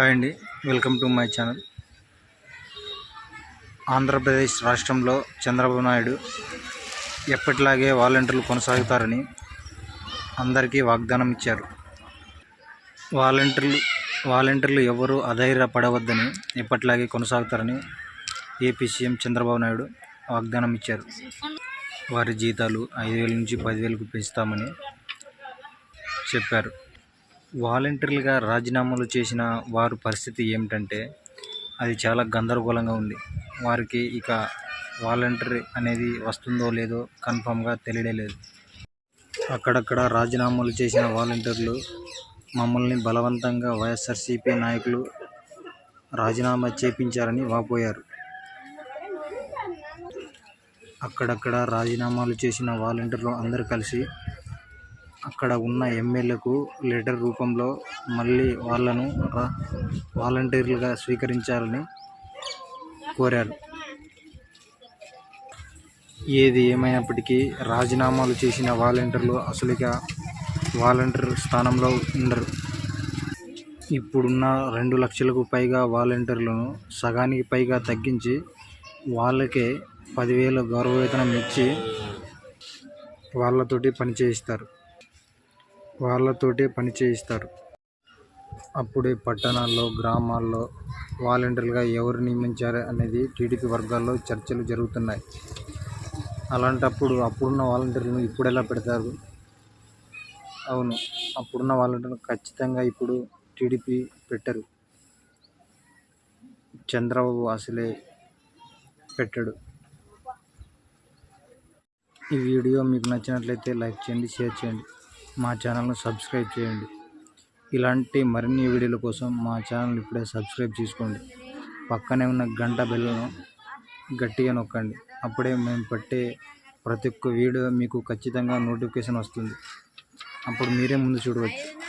Hi అండి. Welcome to my channel. Andhra Pradesh రాష్ట్రంలో చంద్రబాబు నాయుడు ఎప్పటిలాగే వాలంటీర్లు కొనసాగుతారని అందరికీ వాగ్దానం ఇచ్చారు. వాలంటీర్లు వాలంటీర్లు ఎవరు అధైర్యపడవద్దని ఎప్పటిలాగే కొనసాగుతారని ఏపీ సీఎం చంద్రబాబు నాయుడు వాగ్దానం ఇచ్చారు. వారి జీతాలు ఐదు వేల నుంచి పదివేలకు పెంచుతామని చెప్పారు. వాలంటీర్లుగా రాజీనామాలు చేసిన వారి పరిస్థితి ఏమిటంటే అది చాలా గందరగోళంగా ఉంది. వారికి ఇక వాలంటీర్ అనేది వస్తుందో లేదో కన్ఫామ్గా తెలియలేదు అక్కడక్కడ రాజీనామాలు చేసిన వాలంటీర్లు మమ్మల్ని బలవంతంగా వైఎస్ఆర్సీపీ నాయకులు రాజీనామా చేపించారని వాపోయారు. అక్కడక్కడ రాజీనామాలు చేసిన వాలంటీర్లు అందరూ కలిసి అక్కడ ఉన్న ఎమ్మెల్యేకు లెటర్ రూపంలో మళ్ళీ వాళ్ళను రా వాలంటీర్లుగా స్వీకరించాలని కోరారు. ఏది ఏమైనప్పటికీ రాజీనామాలు చేసిన వాలంటీర్లు అసలుగా వాలంటీర్ స్థానంలో ఉండరు. ఇప్పుడున్న రెండు లక్షలకు పైగా వాలంటీర్లను సగానికి పైగా తగ్గించి వాళ్ళకే పదివేల గౌరవవేతనం ఇచ్చి వాళ్ళతోటి పని చేయిస్తారు వాళ్ళతోటే పని చేయిస్తారు. అప్పుడే పట్టణాల్లో గ్రామాల్లో వాలంటీర్లుగా ఎవరు నియమించారు అనేది టీడీపీ వర్గాల్లో చర్చలు జరుగుతున్నాయి. అలాంటప్పుడు అప్పుడున్న వాలంటీర్లను ఇప్పుడు ఎలా పెడతారు? అవును అప్పుడున్న వాలంటీర్లు ఖచ్చితంగా ఇప్పుడు టీడీపీ పెట్టరు. చంద్రబాబు అసలే పెట్టడు. ఈ వీడియో మీకు నచ్చినట్లయితే లైక్ చేయండి షేర్ చేయండి. మా ఛానల్ను సబ్స్క్రైబ్ చేయండి. ఇలాంటి మరిన్ని వీడియోల కోసం మా ఛానల్ ఇప్పుడే సబ్స్క్రైబ్ చేసుకోండి. పక్కనే ఉన్న గంట బెల్లను గట్టిగా నొక్కండి. అప్పుడే మేము పెట్టే ప్రతి ఒక్క వీడియో మీకు ఖచ్చితంగా నోటిఫికేషన్ వస్తుంది. అప్పుడు మీరే ముందు చూడవచ్చు.